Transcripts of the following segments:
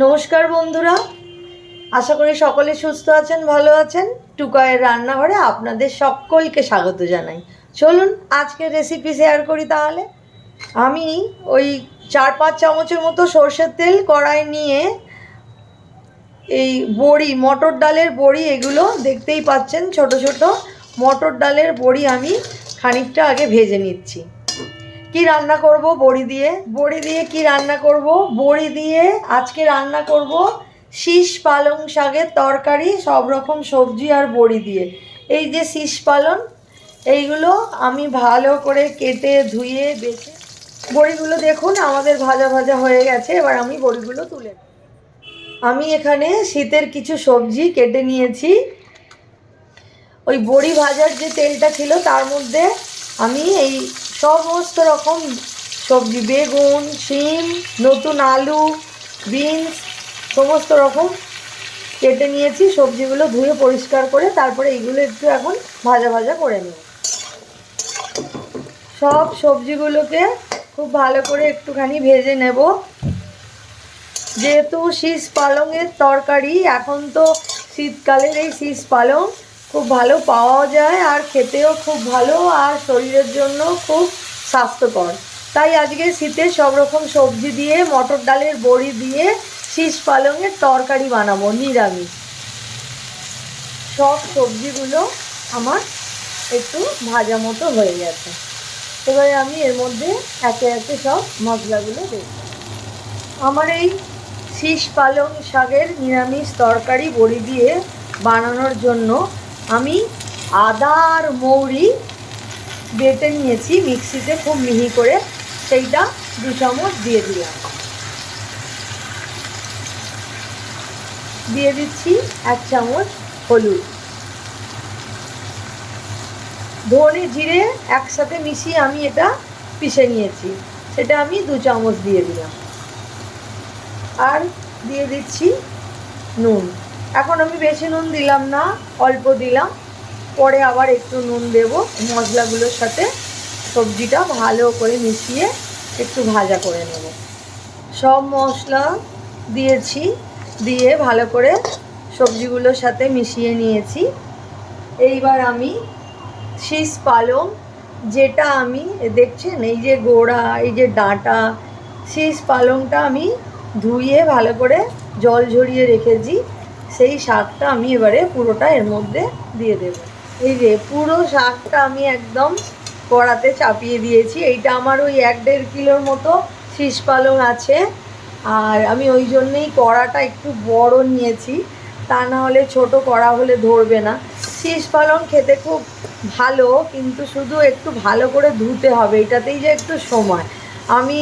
নমস্কার বন্ধুরা। আশা করি সকলে সুস্থ আছেন, ভালো আছেন। টুকায়ের রান্নাঘরে আপনাদের সকলকে স্বাগত জানাই। চলুন আজকে রেসিপি শেয়ার করি তাহলে। আমি ওই চার পাঁচ চামচের মতো সর্ষের তেল কড়াই নিয়ে এই বড়ি, মটর ডালের বড়ি এগুলো দেখতেই পাচ্ছেন, ছোট ছোট মটর ডালের বড়ি আমি খানিকটা আগে ভেজে নিচ্ছি। কি রান্না করব? বড়ি দিয়ে। বড়ি দিয়ে কি রান্না করব? বড়ি দিয়ে আজকে রান্না করব শীষ পালং শাকের তরকারি, সব রকম সবজি আর বড়ি দিয়ে। এই যে শীষ পালং এইগুলো আমি ভালো করে কেটে, ধুয়ে, বেছে। বড়িগুলো দেখুন, আমাদের ভাজা ভাজা হয়ে গেছে, এবার আমি বড়িগুলো তুলে আমি এখানে শীতের কিছু সবজি কেটে নিয়েছি। ওই বড়ি ভাজার যে তেলটা ছিল, তার মধ্যে আমি এই সমস্ত রকম সবজি, বেগুন, শিম, নতুন আলু, বিনস, সমস্ত রকম কেটে নিয়েছি, সবজিগুলো ধুয়ে পরিষ্কার করে তারপরে এইগুলো একটু এখন ভাজা ভাজা করে নেব। সব সবজিগুলোকে খুব ভালো করে একটুখানি ভেজে নেব। যেহেতু শীষ পালংয়ের তরকারি, এখন তো শীতকালের এই শীষ পালং খুব ভালো পাওয়া যায় আর খেতেও খুব ভালো আর শরীরের জন্য খুব স্বাস্থ্যকর। তাই আজকে শীতে সব রকম সবজি দিয়ে, মটর ডালের বড়ি দিয়ে, শীষ পালংয়ের তরকারি বানাবো, নিরামিষ। সব সবজিগুলো আমার একটু ভাজা মতো হয়ে গেছে। এবারে আমি এর মধ্যে একে একে সব মশলাগুলো দেব। আমার এই শীষ পালং শাকের নিরামিষ তরকারি বড়ি দিয়ে বানানোর জন্য আমি আদা আর মৌরি বেটে নিয়েছি, মিক্সিতে খুব মিহি করে সেইটা দু চামচ দিয়ে দিলাম। দিয়ে দিচ্ছি এক চামচ হলুদ। ধনে জিরে একসাথে মিশিয়ে আমি এটা পিষে নিয়েছি, সেটা আমি দু চামচ দিয়ে দিলাম। আর দিয়ে দিচ্ছি নুন। এখন আমি বেশি নুন দিলাম না, অল্প দিলাম। পরে আবার একটু নুন দেব মশলাগুলোর সাথে। সবজিটা ভালো করে মিশিয়ে একটু ভাজা করে নেব। সব মশলা দিয়েছি, দিয়ে ভালো করে সবজিগুলোর সাথে মিশিয়ে নিয়েছি। এইবার আমি শীষ পালং, যেটা আমি, দেখছেন, এই যে গোড়া, এই যে ডাঁটা, শীষ পালংটা আমি ধুয়ে ভালো করে জল ঝরিয়ে রেখেছি। সেই শাকটা আমি এবারে পুরোটা এর মধ্যে দিয়ে দেব। এই যে পুরো শাকটা আমি একদম কড়াতে চাপিয়ে দিয়েছি। এইটা আমার ওই এক দেড় কিলোর মতো শীষ পালং আছে। আর আমি ওই জন্যেই কড়াটা একটু বড় নিয়েছি। তা না হলে ছোট কড়া হলে ধরবে না। শীষ পালং খেতে খুব ভালো, কিন্তু শুধু একটু ভালো করে ধুতে হবে। এটাতেই যে একটু সময়। আমি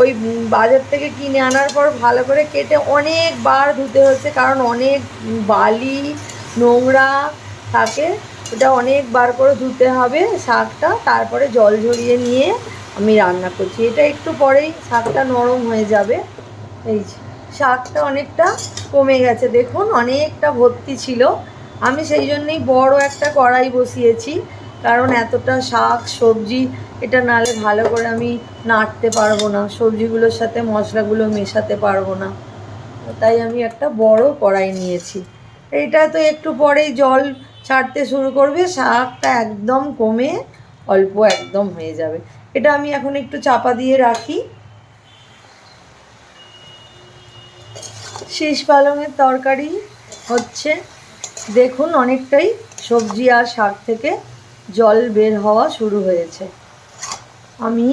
ওই বাজার থেকে কিনে আনার পর ভালো করে কেটে অনেকবার ধুতে হচ্ছে, কারণ অনেক বালি, নোংরা থাকে। এটা অনেকবার করে ধুতে হবে শাকটা, তারপরে জল ঝরিয়ে নিয়ে আমি রান্না করছি। এটা একটু পরেই শাকটা নরম হয়ে যাবে। এই শাকটা অনেকটা কমে গেছে। দেখুন, অনেকটা ভর্তি ছিল। আমি সেই জন্যই বড় একটা কড়াই বসিয়েছি, কারণ এতটা শাক, সবজি, এটা নালে ভালো করে আমি নাড়তে পারব না। সবজিগুলোর সাথে মশলাগুলো মেশাতে পারব না। তাই আমি একটা বড় কড়াই নিয়েছি। এইটা তো একটু পরেই জল ছাড়তে শুরু করবে শাকটা একদম কমে অল্প একদম হয়ে যাবে। এটা আমি এখন একটু চাপা দিয়ে রাখি। শীষ পালংয়ের তরকারি হচ্ছে, দেখুন অনেকটাই সবজি আর শাক থেকে জল বের হওয়া শুরু হয়েছে। আমি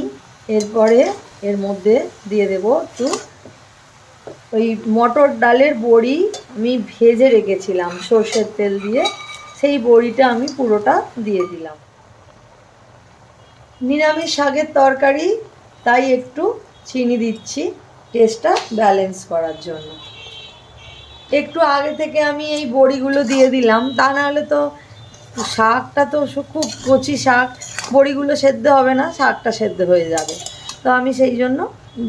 এরপরে এর মধ্যে দিয়ে দেব একটু ওই মটর ডালের বড়ি আমি ভেজে রেখেছিলাম, সর্ষের তেল দিয়ে। সেই বড়িটা আমি পুরোটা দিয়ে দিলাম। নিরামিষ শাকের তরকারি, তাই একটু চিনি দিচ্ছি টেস্টটা ব্যালেন্স করার জন্য। একটু আগে থেকে আমি এই বড়িগুলো দিয়ে দিলাম, তা নাহলে তো শাকটা তো খুব কচি শাক, বড়িগুলো সেদ্ধ হবে না, শাকটা সেদ্ধ হয়ে যাবে। তো আমি সেই জন্য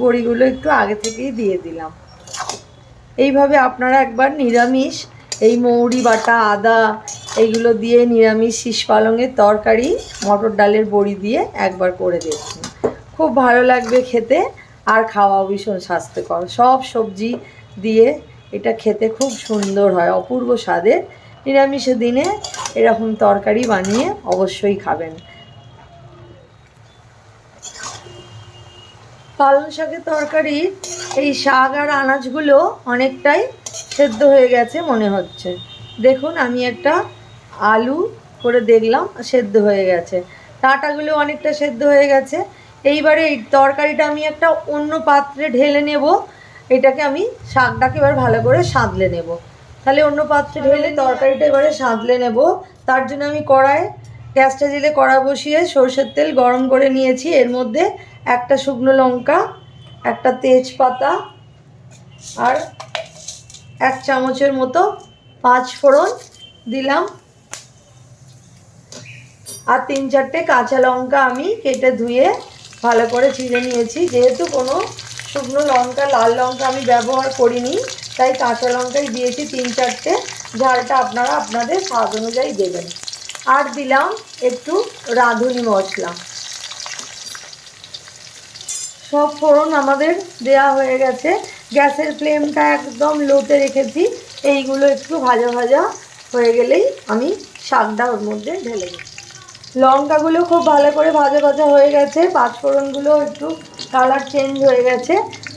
বড়িগুলো একটু আগে থেকেই দিয়ে দিলাম। এইভাবে আপনারা একবার নিরামিষ এই মৌরি বাটা, আদা, এইগুলো দিয়ে নিরামিষ শীষ পালংয়ের তরকারি, মটর ডালের বড়ি দিয়ে একবার করে দেখুন। খুব ভালো লাগবে খেতে, আর খাওয়া ভীষণ স্বাস্থ্যকর। সব সবজি দিয়ে এটা খেতে খুব সুন্দর হয়, অপূর্ব স্বাদের। নিরামিষের দিনে এরকম তরকারি বানিয়ে অবশ্যই খাবেন। পালং শাকের তরকারি, এই শাক আর আনাজগুলো অনেকটাই সেদ্ধ হয়ে গেছে মনে হচ্ছে। দেখুন আমি একটা আলু করে দেখলাম সেদ্ধ হয়ে গেছে। ডাঁটাগুলো অনেকটা সেদ্ধ হয়ে গেছে। এইবারে এই তরকারিটা আমি একটা অন্য পাত্রে ঢেলে নেব। এটাকে আমি শাকটাকে এবার ভালো করে সাঁতলে নেব। তাহলে অন্য পাত্রে ঢেলে তরকারিটা এবারে সাঁতলে নেব। তার জন্য আমি কড়াই গ্যাসটা জেলে কড়া বসিয়ে সরষের তেল গরম করে নিয়েছি। এর মধ্যে একটা শুকনো লঙ্কা একটা তেজপাতা আর এক চামচের মতো পাঁচ ফোড়ন দিলাম। আর তিন চারটে কাঁচা লঙ্কা আমি কেটে ধুয়ে ভালো করে চিড়ে নিয়েছি। যেহেতু কোনো শুকনো লঙ্কা, লাল লঙ্কা আমি ব্যবহার করিনি, তাই কাঁচা লঙ্কাই দিয়েছি তিন চারটে। ঝালটা আপনারা আপনাদের স্বাদ অনুযায়ী দেবেন। আর দিলাম একটু রাঁধুনি মশলা। সব ফোড়ন আমাদের দেয়া হয়ে গেছে। গ্যাসের ফ্লেমটা একদম লোতে রেখেছি। এইগুলো একটু ভাজা ভাজা হয়ে গেলেই আমি শাকটা ওর মধ্যে ঢেলে দিই লঙ্কাগুলো খুব ভালো করে ভাজা ভাজা হয়ে গেছে, পাঁচফোড়নগুলো একটু কালার চেঞ্জ হয়ে গেছে।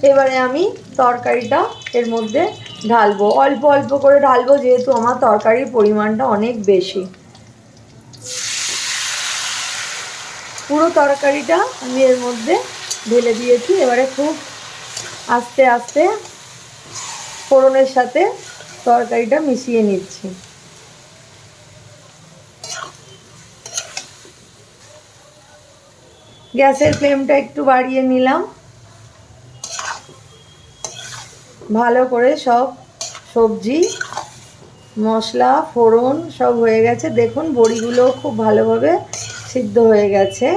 এবারে আমি তরকারিটা এর মধ্যে ঢালবো। অল্প অল্প করে ঢালবো, যেহেতু আমার তরকারির পরিমাণটা অনেক বেশি। পুরো তরকারিটা আমি এর মধ্যে ঢেলে দিয়েছি। এবারে খুব আস্তে আস্তে ফোড়নের সাথে তরকারিটা মিশিয়ে নিচ্ছি। গ্যাসের ফ্লেমটা একটু বাড়িয়ে নিলাম। ভালো করে সব সবজি, মশলা, ফোড়ন সব হয়ে গেছে। দেখুন বড়িগুলো খুব ভালোভাবে সিদ্ধ হয়ে গেছে।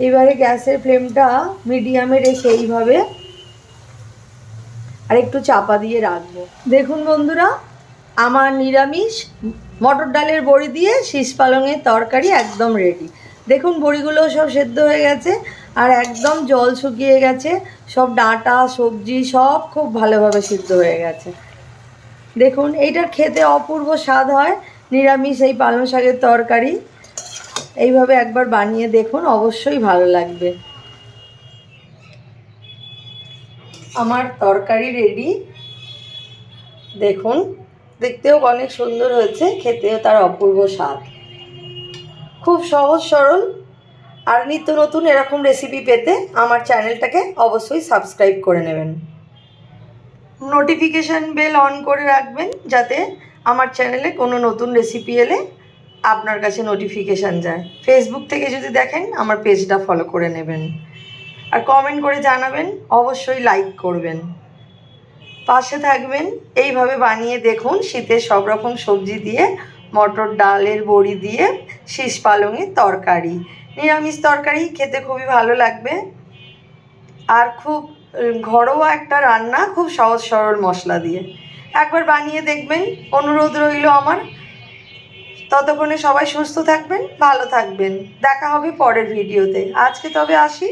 এবারে গ্যাসের ফ্লেমটা মিডিয়ামে রেখে এইভাবে আর একটু চাপা দিয়ে রাখব। দেখুন বন্ধুরা, আমার নিরামিষ মটর ডালের বড়ি দিয়ে শীষ পালংয়ের তরকারি একদম রেডি দেখুন বড়িগুলো সব সেদ্ধ হয়ে গেছে আর একদম জল শুকিয়ে গেছে। সব ডাঁটা, সবজি সব খুব ভালোভাবে সিদ্ধ হয়ে গেছে। দেখুন, এইটার খেতে অপূর্ব স্বাদ হয় নিরামিষ এই পালং শাকের তরকারি। এইভাবে একবার বানিয়ে দেখুন, অবশ্যই ভালো লাগবে। আমার তরকারি রেডি দেখুন, দেখতেও অনেক সুন্দর হয়েছে, খেতেও তার অপূর্ব স্বাদ। খুব সহজ, সরল। আর নিত্য নতুন এরকম রেসিপি পেতে আমার চ্যানেলটাকে অবশ্যই সাবস্ক্রাইব করে নেবেন। নোটিফিকেশান বেল অন করে রাখবেন, যাতে আমার চ্যানেলে কোনো নতুন রেসিপি এলে আপনার কাছে নোটিফিকেশান যায়। ফেসবুক থেকে যদি দেখেন, আমার পেজটা ফলো করে নেবেন। আর কমেন্ট করে জানাবেন, অবশ্যই লাইক করবেন। পাশে থাকবেন, এইভাবে বানিয়ে দেখুন শীতের সব রকম সবজি দিয়ে, মটর ডালের বড়ি দিয়ে, শীষ পালঙের তরকারি। নিরামিষ তরকারি খেতে খুবই ভালো লাগবে। আর খুব ঘরোয়া একটা রান্না, খুব সহজ সরল মশলা দিয়ে। একবার বানিয়ে দেখবেন, অনুরোধ রইল আমার। ততক্ষণে সবাই সুস্থ থাকবেন ভালো থাকবেন। দেখা হবে পরের ভিডিওতে। আজকে তবে আসি।